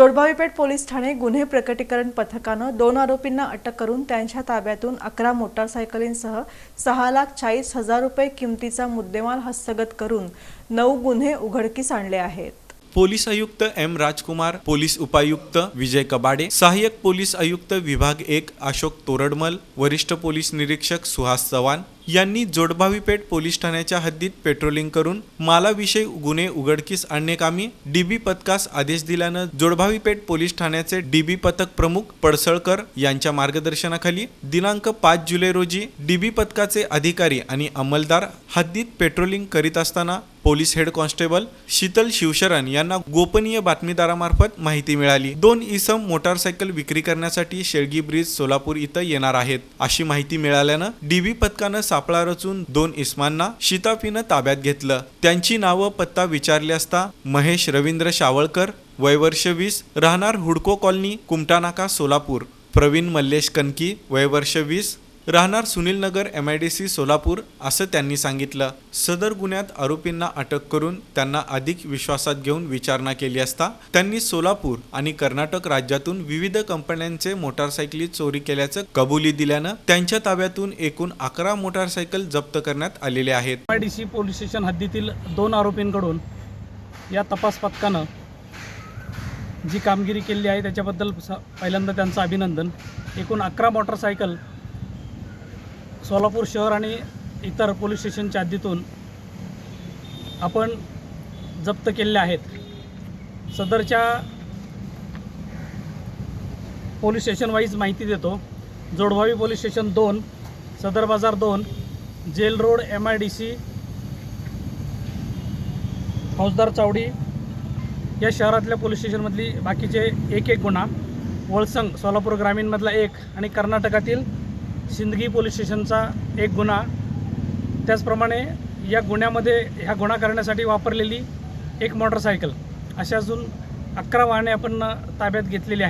जोडभावीपेठ police Thane गुन्हे प्रकटीकरण पथकानं दोन आरोपींना अटक करून त्यांच्या ताब्यातून अकरा मोटारसायकलींसह सहा लाख चाळीस हजार रुपये किमतीचा मुद्देमाल हस्तगत करून नऊ गुन्हे उघडकीस आणले आहेत. पोलीस आयुक्त एम राजकुमार पोलीस उपायुक्त विजय कबाडे सहाय्यक पोलीस आयुक्त विभाग एक अशोक तोरडमल वरिष्ठ पोलीस निरीक्षक सुहास चव्हाण यांनी जोडभावीपेठ पोलीस ठाण्याच्या हद्दीत पेट्रोलिंग करून मालाविषयी गुन्हे उघडकीस आणण्याकामी डीबी पथकास आदेश दिल्यानं जोडभावीपेठ पोलीस ठाण्याचे डीबी पथक प्रमुख पडसळकर यांच्या मार्गदर्शनाखाली दिनांक पाच जुलै रोजी डीबी पथकाचे अधिकारी आणि अंमलदार हद्दीत पेट्रोलिंग करीत असताना police head constable Sheetal Shivsharan यांना गोपनीय बातमीदारामार्फत माहिती मिळाली. दोन इसम मोटारसायकल विक्री करण्यासाठी शेळगी ब्रिज सोलापूर इथं येणार आहेत. अशी माहिती मिळाल्यानं डीबी पथकानं सापळा रचून दोन इस्मांना शिताफीनं ताब्यात घेतलं. त्यांची नावं पत्ता विचारले असता महेश रवींद्र शावळकर वय वर्ष वीस राहणार हुडको कॉलनी कुमटानाका सोलापूर प्रवीण मल्लेश कनकी वय वर्ष वीस राहणार Sunil Nagar M I D C Solapur असं त्यांनी सांगितलं. सदर गुन्ह्यात आरोपींना अटक करून त्यांना अधिक विश्वासात घेऊन विचारणा केली असता त्यांनी सोलापूर आणि कर्नाटक राज्यातून विविध कंपन्यांचे मोटारसायकली चोरी केल्याचं कबुली दिल्यानं त्यांच्या ताब्यातून एकूण अकरा मोटारसायकल जप्त करण्यात आलेले आहेत. M I D C police station हद्दीतील दोन आरोपींकडून या तपास पथकानं जी कामगिरी केली आहे त्याच्याबद्दल स पहिल्यांदा त्यांचं अभिनंदन. एकूण अकरा मोटरसायकल सोलापूर शहर आणि इतर पोलीस स्टेशनच्या हद्दीतून आपण जप्त केलेले आहेत. सदरच्या पोलीस स्टेशन वाईज माहिती देतो. जोडभावी पोलीस स्टेशन दोन सदर बाजार दोन jail road M I D C Faujdar Chawdi या शहरातल्या पोलीस स्टेशनमधली बाकीचे एक एक गुन्हा. वळसंग सोलापूर ग्रामीणमधला एक आणि कर्नाटकातील सिंदगी पोलीस स्टेशनचा एक गुन्हा. त्याचप्रमाणे या गुन्ह्यामध्ये ह्या गुन्हा करण्यासाठी वापरलेली एक मोटरसायकल. अशा अजून अकरा वाहने आपण ताब्यात घेतलेली आहेत.